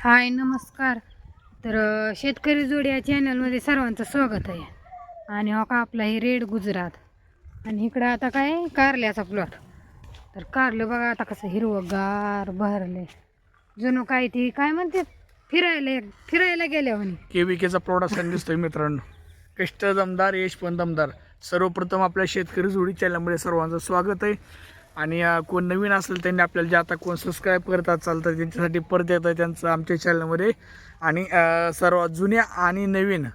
हाय नमस्कार. तर शेतकरी जोडी या चॅनलमध्ये सर्वांचं स्वागत आहे. आणि हो का आपला हे रेड गुजरात. आणि इकडं आता काय कारल्याचा प्लॉट तर कारलं बघा आता कसं हिरवंगार भरले जुनं काय ती काय म्हणते? फिरायला फिरायला गेल्या म्हणे. केविकेचा प्रोडक्शन दिसतोय मित्रांनो. कष्ट दमदार यश पण दमदार. सर्वप्रथम आपल्या शेतकरी जोडी चॅनलमध्ये सर्वांचं स्वागत आहे. आणि कोण नवीन असेल त्यांनी आपल्याला जे आता कोण सबस्क्राईब करतात चालतं त्यांच्यासाठी परत येतं त्यांचं आमच्या चॅनलमध्ये आणि सर्वात जुन्या आणि नवीन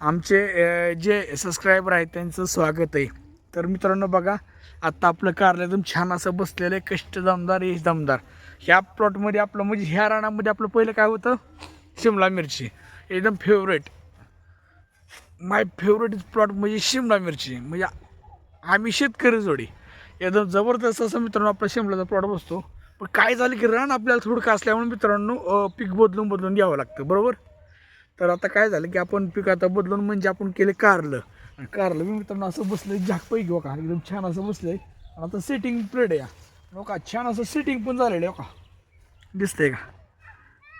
आमचे जे सबस्क्रायबर आहेत त्यांचं स्वागत आहे. तर मित्रांनो बघा आत्ता आपलं कारलं एकदम छान असं बसलेलं आहे. कष्ट दमदार यश दमदार. ह्या प्लॉटमध्ये आपलं म्हणजे ह्या रानामध्ये आपलं पहिलं काय होतं? शिमला मिरची. एकदम फेवरेट माय फेवरेट प्लॉट म्हणजे शिमला मिरची. म्हणजे आम्ही शेतकरी जोडी. एकदम जबरदस्त असं मित्रांनो आपला शिमलाचा प्लॉट बसतो. पण काय झालं की रान आपल्याला थोडं का असल्यामुळे मित्रांनो पीक बदलून बदलून घ्यावं लागतं बरोबर? तर आता काय झालं की आपण पीक आता बदलून म्हणजे आपण केले कारलं. आणि कारलं मी मित्रांनो असं बसलं आहे झाकपै घेऊ का एकदम छान असं बसलं आहे आणि आता सेटिंग प्लेड आहे. हो का छान असं सेटिंग पण झालेलं आहे का दिसतंय का?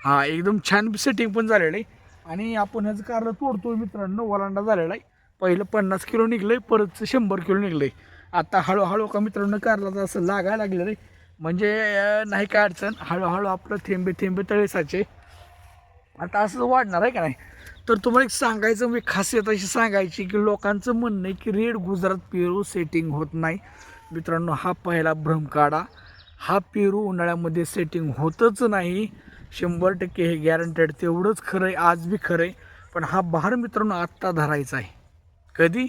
हां एकदम छान सेटिंग पण झालेलं आहे. आणि आपण ह्याचं कारलं तोडतोय मित्रांनो वलांडा झालेला आहे. पहिलं पन्नास किलो निघलं आहे परत शंभर किलो निघलं आहे आता हळूहळू का मित्रांनो कारला असं लागायला लागलं रे. म्हणजे नाही काय अडचण हळूहळू आपलं थेंबे थेंबे तळेसाचे. आता असं वाढणार आहे का नाही? तर तुम्हाला एक सांगायचं म्हणजे खासियत अशी सांगायची की लोकांचं म्हणणं आहे की रेड गुजरात पेरू सेटिंग होत नाही. मित्रांनो हा पहिला भ्रम काढा हा पेरू उन्हाळ्यामध्ये सेटिंग होतच नाही. शंभर टक्के हे गॅरंटेड तेवढंच खरं आहे आज बी खरं आहे. पण हा बहार मित्रांनो आत्ता धरायचा आहे. कधी?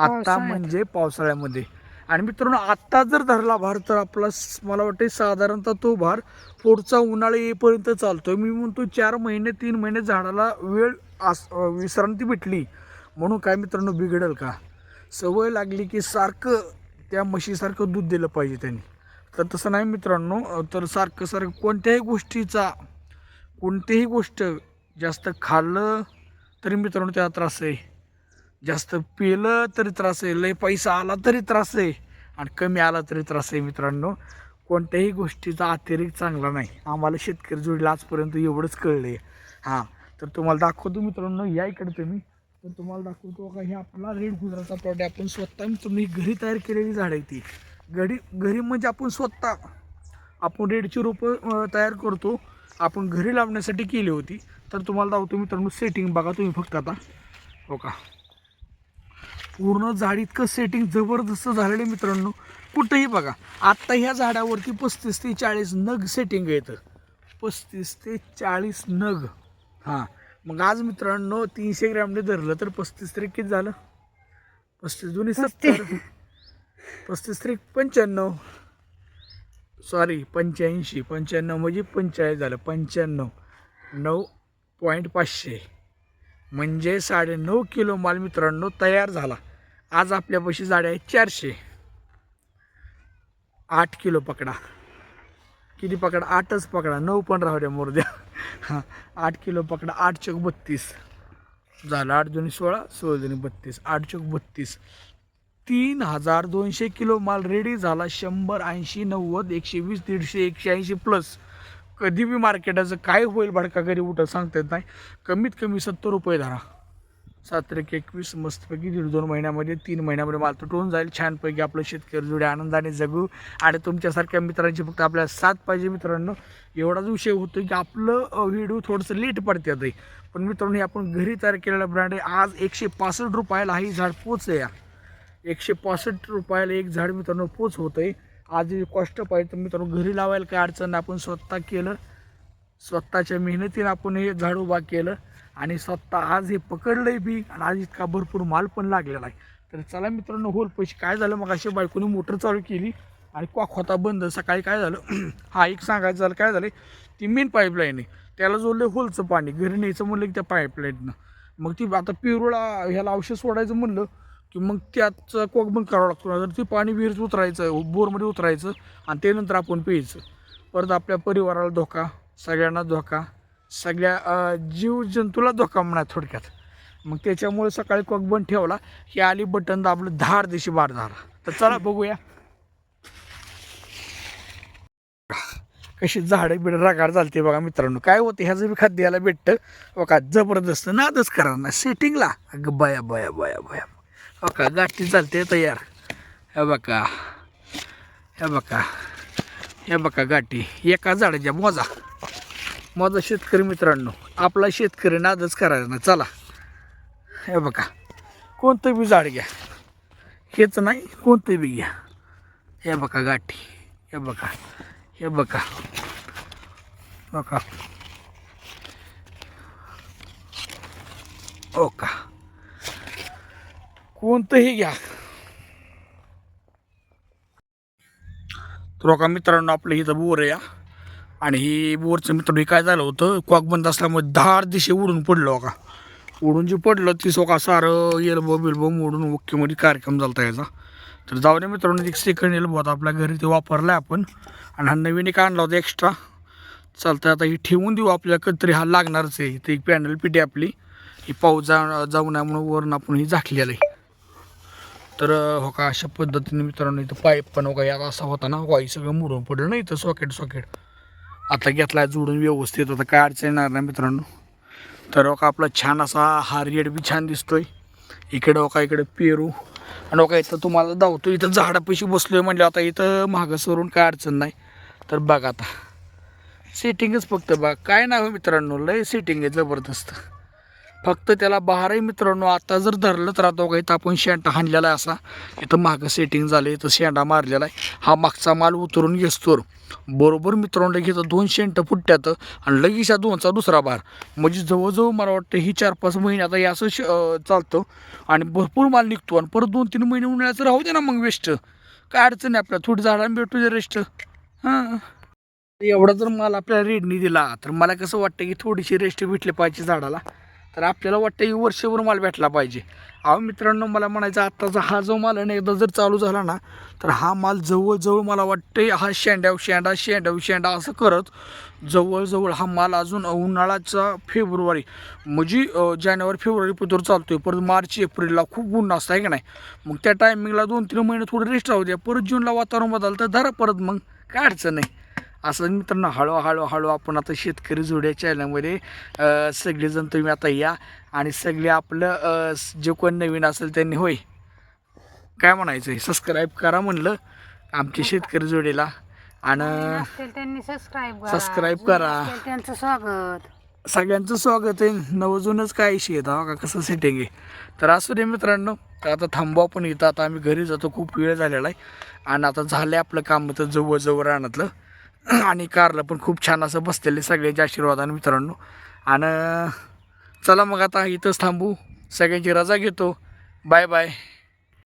आत्ता पावसाळ्यात. म्हणजे पावसाळ्यामध्ये. आणि मित्रांनो आत्ता जर धरला भार तर आपला स- मला वाटते साधारणतः तो भार पुढचा उन्हाळा येईपर्यंत चालतोय. मी म्हणतो चार महिने तीन महिने झाडाला वेळ आस अं, विश्रांती भेटली. म्हणून काय मित्रांनो बिघडेल का? सवय लागली की सारखं त्या म्हशीसारखं दूध दिलं पाहिजे त्यांनी. तर तसं नाही मित्रांनो अं, तर सारखं सारखं कोणत्याही गोष्टीचा कोणतीही गोष्ट जास्त खाल्लं तरी मित्रांनो त्याला त्रास आहे. जास्त पिलं तरी त्रास आहे लय पैसा आला तरी त्रास आहे आणि कमी आला तरी त्रास आहे मित्रांनो. कोणत्याही गोष्टीचा अतिरेक चांगला नाही. आम्हाला शेतकरी जोडीला आजपर्यंत एवढंच कळलं आहे हां तर तुम्हाला दाखवतो मित्रांनो या इकडे तुम्ही. तर तुम्हाला दाखवतो का हे आपला रेड गुजराचा प्लॉट आहे. आपण स्वतः मित्रांनो ही घरी तयार केलेली झाडं आहे ती. घरी घरी म्हणजे आपण स्वतः आपण रेडची रोपं तयार करतो. आपण घरी लावण्यासाठी केली होती. तर तुम्हाला दाखवतो मित्रांनो सेटिंग बघा तुम्ही फक्त आता. हो का पूर्ण झाड इतकं सेटिंग जबरदस्त झालेलं आहे मित्रांनो. कुठंही बघा आत्ता ह्या झाडावरती पस्तीस ते चाळीस नग सेटिंग येतं पस्तीस ते चाळीस नग. हां. मग आज मित्रांनो तीनशे ग्रॅमने धरलं तर पस्तीस तरी किती झालं? पस्तीस दोन्ही सत्तर. पस्तीस तरी पंच्याण्णव. सॉरी पंच्याऐंशी. पंच्याण्णव म्हणजे पंचेचाळीस झालं. पंच्याण्णव. नऊ पॉईंट पाचशे. म्हणजे साडेनऊ किलो माल मित्रांनो तयार झाला. आज आपल्यापाशी जाड्या आहेत चारशे. आठ किलो पकडा. किती पकडा? आठच पकडा. नऊ पण राहू द्या मोर द्या. हां आठ किलो पकडा आठ चौक बत्तीस. झालं आठ दोन्ही सोळा सोळा दोन्ही बत्तीस. आठ चौक बत्तीस. तीन हजार दोनशे किलो माल रेडी झाला. शंभर ऐंशी नव्वद एकशे वीस दीडशे एकशे ऐंशी प्लस कधी बी मार्केटाचं काय होईल भडका घरी उठं सांगता येत नाही. कमीत कमी सत्तर रुपये धरा. सात एक एकवीस मस्तपैकी दीड दोन महिन्यामध्ये तीन महिन्यामध्ये माल तुटून जाईल. छानपैकी आपलं शेतकरी जुडे आनंदाने जगू. आणि तुमच्यासारख्या मित्रांची फक्त आपल्याला साथ पाहिजे मित्रांनो. एवढाच विषय होतो की आपलं व्हिडिओ थोडंसं लेट पडते आहे पण मित्रांनो हे आपण घरी तयार केलेला ब्रँड आहे. आज एकशे पासष्ट रुपयाला ही झाड पोच आहे या. एकशे पासष्ट रुपयाला एक झाड मित्रांनो पोच होतं आहे आज कॉस्ट पाहिजे तर मित्रांनो घरी लावायला काय अडचण आपण स्वतः केलं. स्वतःच्या मेहनतीनं आपण हे झाड उभा केलं. आणि स्वतः आज हे पकडलंय बी आणि आज इतका भरपूर माल पण लागलेला आहे. तर चला मित्रांनो होल पैसे काय झालं? मग अशी बायकोने मोटर चालू केली आणि क्वाक होता बंद. सकाळी काय झालं? हा एक सांगायचं झालं काय झालं? ती मेन पाईपलाईन आहे. त्याला जोडलं होलचं पाणी. घरी न्यायचं म्हणलं की त्या पाईपलाईननं मग ती आता पिरुळा ह्याला औषध सोडायचं म्हणलं की मग त्याचं कोक बंद करावं लागतो. जर ती पाणी विहिरीत उतरायचं बोरमध्ये उतरायचं आणि त्यानंतर आपण प्यायचं. परत आपल्या परिवाराला धोका सगळ्यांना धोका. सगळ्या जीवजंतूला धोका म्हणा थोडक्यात. मग त्याच्यामुळे सकाळी कॉक बंद ठेवला की आली बटन दाबलं धार दिशी बार धार तर चला बघूया. कशी झाडं बिडं रागाड चालते बघा मित्रांनो. काय होते ह्याचं बी खाद्य याला भेटतं. हो बघा जबरदस्त नादच करा ना सेटिंगला अगं बया बया बया बया. बघा हो गाठी चालते तयार. हे बघा. हे बघा. हे बघा गाठी. एका झाडाच्या मोजा. माझा शेतकरी मित्रांनो आपला शेतकरी नादच करायचा ना चला. हे बघा कोणतं बी झाड घ्या. हेच नाही कोणतं बी घ्या. हे बघा गाठी हे बघा हे बघा. बघा. हो का? कोणतंही घ्या. तर हो का मित्रांनो आपलं इथं बोर आहे आणि हे वरचं मित्र हे काय झालं होतं? कॉक बंद असल्यामुळे दहा दिशे उडून पडलं का उडून जे पडलं ती सोका सारं एल्बो बिल्बो मोडून ओकेमध्ये कार्यक्रम झाला याचा. तर जाऊ दे मित्रांनो एक सेकंड एल्बो होता आपल्या घरी ते वापरला आपण. आणि हा नवीन एक आणला होता एक्स्ट्रा चालतं आता ही ठेवून देऊ आपल्याला कधीतरी हा लागणारच आहे. ते पॅनल पिटी आपली. ही पाऊस जा जाऊ नये म्हणून वरून आपण ही झाकलेलं आहे. तर हो का अशा पद्धतीने मित्रांनो इथं पाईप पण हो का यात असा होता ना हो वाई सगळं मुरून पडलं ना इथं सॉकेट सॉकेट आता घेतला जोडून व्यवस्थित. आता काय अडचण येणार नाही मित्रांनो. तर ओका का आपला छान असा हा रेड बी छान दिसतोय. इकडे ओका इकडे पेरू. आणि ओका इथं तुम्हाला धावतो इथं झाडापाशी बसलोय म्हणलं आता इथं मागं सरून काय अडचण नाही. तर बघा आता. सेटिंगच फक्त बघा. काय नाही हो मित्रांनो लय सेटिंग आहे जबरदस्त. फक्त त्याला बहारही मित्रांनो आता जर धरलं तर आता बघा इथं आपण शेंडा हाणलेला आहे असा. इथं मागं सेटिंग झालं इथं शेंडा मारलेला आहे. हा मागचा माल उतरून घेस्तोर बरोबर मित्रांनो लगेच दोन शेंट फुटत्यात आणि लगेच या दोनचा दुसरा भार. म्हणजे जवळजवळ मला वाटतं ही चार पाच महिने आता हे असं श चालतं आणि भरपूर माल निघतो आणि परत दोन तीन महिने उन्हाळ्याचं राहू दे ना मग वेस्ट काय अडचण आहे आपल्याला थोडी झाडांना भेटू दे रेस्ट हां. एवढा जर माल आपल्याला रेडनी दिला तर मला कसं वाटतं की थोडीशी रेस्ट भेटली पाहिजे झाडाला. तर आपल्याला वाटतं ही वर्षभर माल भेटला पाहिजे. अहो मित्रांनो मला म्हणायचं आत्ताचा हा जो माल आहे एकदा जर चालू झाला ना तर हा माल जवळजवळ मला वाटतं हा शेंड्याव शेंडा शेंड्याव शेंडा असं करत जवळजवळ हा माल अजून उन्हाळ्याचा फेब्रुवारी म्हणजे जानेवारी फेब्रुवारी पत्र चालतोय. परत मार्च एप्रिलला खूप ऊन असतं आहे का नाही? मग त्या टायमिंगला दोन तीन महिने थोडं रेस्ट राहू द्या. परत जूनला वातावरण बदलतं तर धरा परत मग काय अडचण नाही. असं मित्रांनो हळूहळू हळू आपण आता शेतकरी जोड्या चॅनलमध्ये सगळेजण तुम्ही आता या आणि सगळे आपलं जे कोण नवीन असेल त्यांनी होय काय म्हणायचं सबस्क्राईब करा म्हणलं आमच्या शेतकरी जोडीला. आणि त्यांनी सबस्क्राईब करा. त्यांचं स्वागत. सगळ्यांचं स्वागत आहे. नवजूनच काय इशी येतं का कसं सेटिंग आहे? तर असू दे मित्रांनो तर आता थांबू आपण इथं. आता आम्ही घरी जातो. खूप वेळ झालेला आहे. आणि आता झालं आपलं काम. तर जवळजवळ रानातलं. आणि कारला पण खूप छान असं बसलेले सगळ्यांच्या आशीर्वादाने मित्रांनो. आणि चला मग आता इथंच थांबू. सगळ्यांची रजा घेतो. Bye bye.